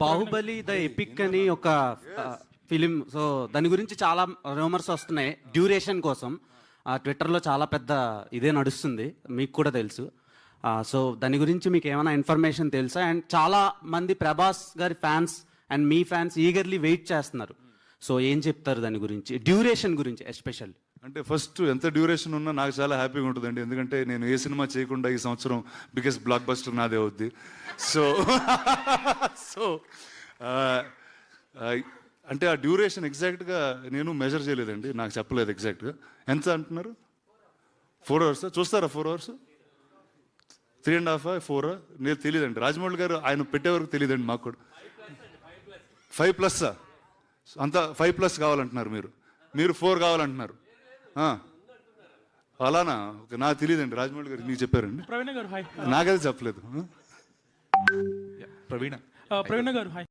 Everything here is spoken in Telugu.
బాహుబలి ద ఎపిక్ అని ఒక uh, ఫిలిం సో దాని గురించి చాలా రూమర్స్ వస్తున్నాయి. డ్యూరేషన్ కోసం. Uh, ఆ, ట్విట్టర్లో చాలా పెద్ద ఇదే నడుస్తుంది. మీకు కూడా తెలుసు. Uh, సో దాని గురించి మీకు ఏమైనా ఇన్ఫర్మేషన్ తెలుసా? అండ్ చాలా మంది ప్రభాస్ గారి ఫ్యాన్స్ అండ్ మీ ఫ్యాన్స్ ఈగర్లీ వెయిట్ చేస్తున్నారు. సో ఏం చెప్తారు దాని గురించి? డ్యూరేషన్ గురించి ఎస్పెషల్లీ అంటే ఫస్ట్ ఎంత డ్యూరేషన్ ఉన్నా నాకు చాలా హ్యాపీగా ఉంటుందండి. ఎందుకంటే నేను ఏ సినిమా చేయకుండా ఈ సంవత్సరం బిగ్గెస్ట్ బ్లాక్ బస్టర్ నాదే అవుద్ది. సో సో అంటే ఆ డ్యూరేషన్ ఎగ్జాక్ట్గా నేను మెజర్ చేయలేదండి. నాకు చెప్పలేదు ఎగ్జాక్ట్గా ఎంత అంటున్నారు? ఫోర్ అవర్స్ చూస్తారా four hours three and half four నేను తెలియదండి. రాజమౌళి గారు ఆయన పెట్టే వరకు తెలియదండి మాకు కూడా. ఫైవ్ ప్లస్ అంత ఫైవ్ ప్లస్ కావాలంటున్నారు మీరు. మీరు ఫోర్ కావాలంటున్నారు. అలానా ఓకే నాకు తెలియదండి. రాజమౌళి గారు మీకు చెప్పారండి. ప్రవీణ గారు హాయ్. నాకైతే చెప్పలేదు. ప్రవీణ. ప్రవీణ గారు హాయ్.